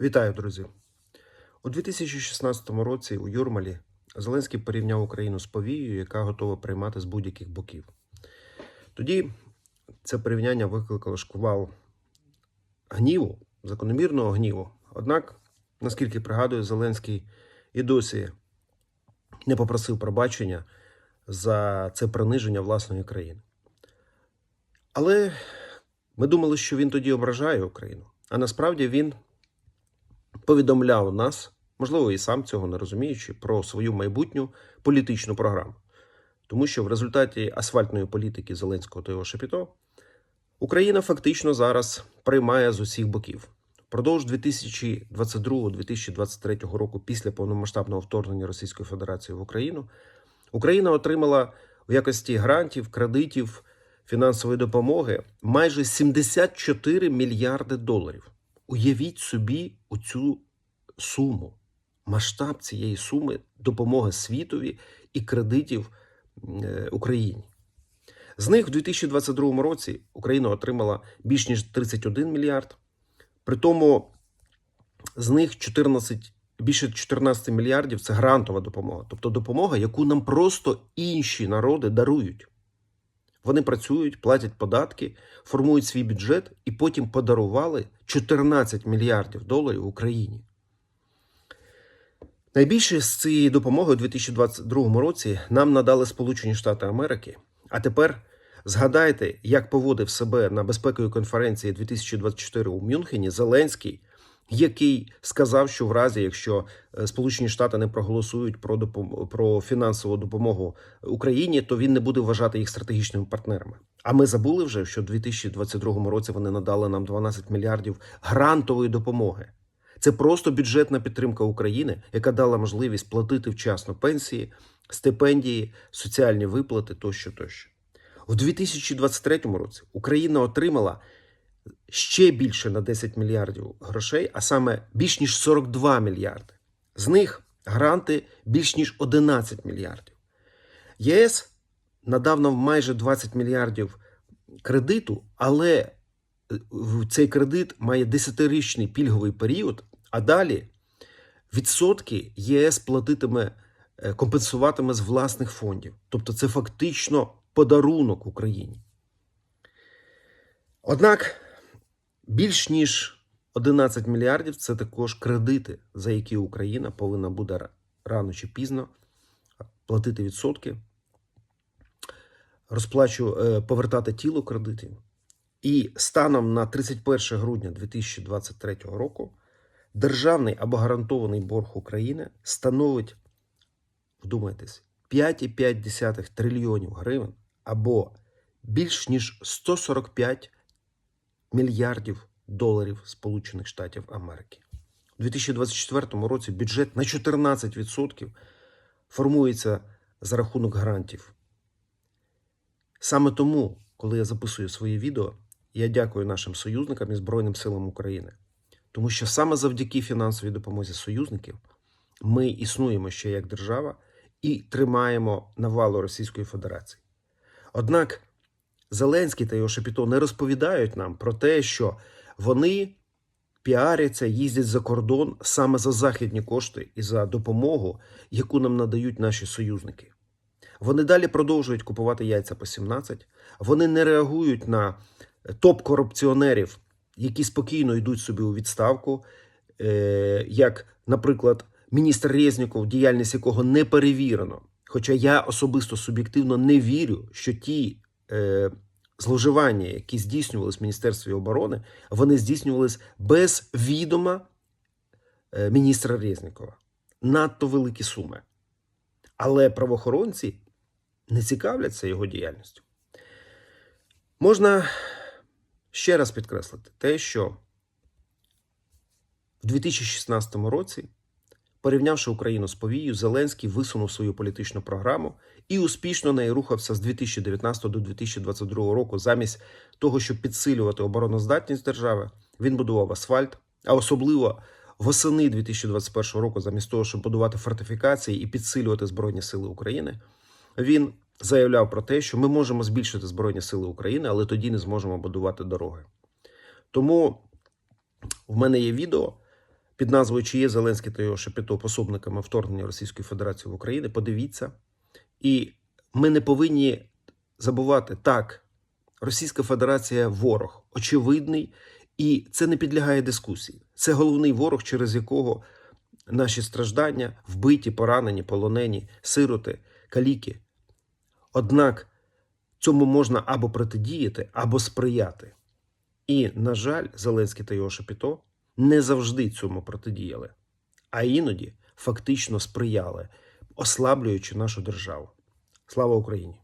Вітаю, друзі! У 2016 році у Юрмалі Зеленський порівняв Україну з повією, яка готова приймати з будь-яких боків. Тоді це порівняння викликало шквал гніву, закономірного гніву. Однак, наскільки пригадую, Зеленський і досі не попросив пробачення за це приниження власної країни. Але ми думали, що він тоді ображає Україну, а насправді він повідомляв нас, можливо, і сам цього не розуміючи, про свою майбутню політичну програму. Тому що в результаті асфальтної політики Зеленського та його Шепіто Україна фактично зараз приймає з усіх боків. Впродовж 2022-2023 року, після повномасштабного вторгнення Російської Федерації в Україну, Україна отримала в якості грантів, кредитів, фінансової допомоги майже 74 мільярди доларів. Уявіть собі оцю суму, масштаб цієї суми допомоги світові і кредитів е, Україні. З них в 2022 році Україна отримала більш ніж 31 мільярд. При тому з них 14, більше 14 мільярдів це грантова допомога, тобто допомога, яку нам просто інші народи дарують. Вони працюють, платять податки, формують свій бюджет і потім подарували 14 мільярдів доларів Україні. Найбільше з цієї допомоги у 2022 році нам надали Сполучені Штати Америки. А тепер згадайте, як поводив себе на безпековій конференції 2024 у Мюнхені Зеленський, який сказав, що в разі, якщо е, Сполучені Штати не проголосують про допом- про фінансову допомогу Україні, то він не буде вважати їх стратегічними партнерами. А ми забули вже, що в 2022 році вони надали нам 12 мільярдів грантової допомоги. Це просто бюджетна підтримка України, яка дала можливість платити вчасно пенсії, стипендії, соціальні виплати тощо тощо. У 2023 році Україна отримала ще більше на 10 мільярдів грошей, а саме більш ніж 42 мільярди. З них гранти більш ніж 11 мільярдів. ЄС надав нам майже 20 мільярдів кредиту, але е, цей кредит має 10-річний пільговий період, а далі відсотки ЄС платитиме, е, компенсуватиме з власних фондів. Тобто це фактично подарунок Україні. Однак більш ніж 11 мільярдів це також кредити, за які Україна повинна буде рано чи пізно платити відсотки, розплачу, е, повертати тіло кредитів. І станом на 31 грудня 2023 року державний або гарантований борг України становить, вдумайтесь, 5,5 трильйонів гривень або більш ніж 145 мільярдів доларів Сполучених Штатів Америки. У 2024 році бюджет на 14% формується за рахунок грантів. Саме тому, коли я записую своє відео, я дякую нашим союзникам і Збройним силам України. Тому що саме завдяки фінансовій допомозі союзників ми існуємо ще як держава і тримаємо навалу Російської Федерації. Однак Зеленський та його Шепіто не розповідають нам про те, що вони піаряться, їздять за кордон саме за західні кошти і за допомогу, яку нам надають наші союзники. Вони далі продовжують купувати яйця по 17, вони не реагують на топ-корупціонерів, які спокійно йдуть собі у відставку, е, як, наприклад, міністр Резніков, діяльність якого не перевірено. Хоча я особисто суб'єктивно не вірю, що ті зловживання, які здійснювалися в Міністерстві оборони, вони здійснювалися без відома е, міністра Резнікова. Надто великі суми. Але правоохоронці не цікавляться його діяльністю. Можна ще раз підкреслити те, що в 2016 році, порівнявши Україну з повією, Зеленський висунув свою політичну програму і успішно нею рухався з 2019 до 2022 року. Замість того, щоб підсилювати обороноздатність держави, він будував асфальт, а особливо восени 2021 року, замість того, щоб будувати фортифікації і підсилювати Збройні Сили України, він заявляв про те, що ми можемо збільшити Збройні Сили України, але тоді не зможемо будувати дороги. Тому в мене є відео, під назвою Чи є Зеленський та його Шепіто пособниками вторгнення Російської Федерації в Україну. Подивіться. І ми не повинні забувати так, Російська Федерація ворог очевидний, і це не підлягає дискусії. Це головний ворог, через якого наші страждання, вбиті, поранені, полонені, сироти, каліки. Однак цьому можна або протидіяти, або сприяти. І, на жаль, Зеленський та його Шепіто не завжди цьому протидіяли, а іноді фактично сприяли, ослаблюючи нашу державу. Слава Україні!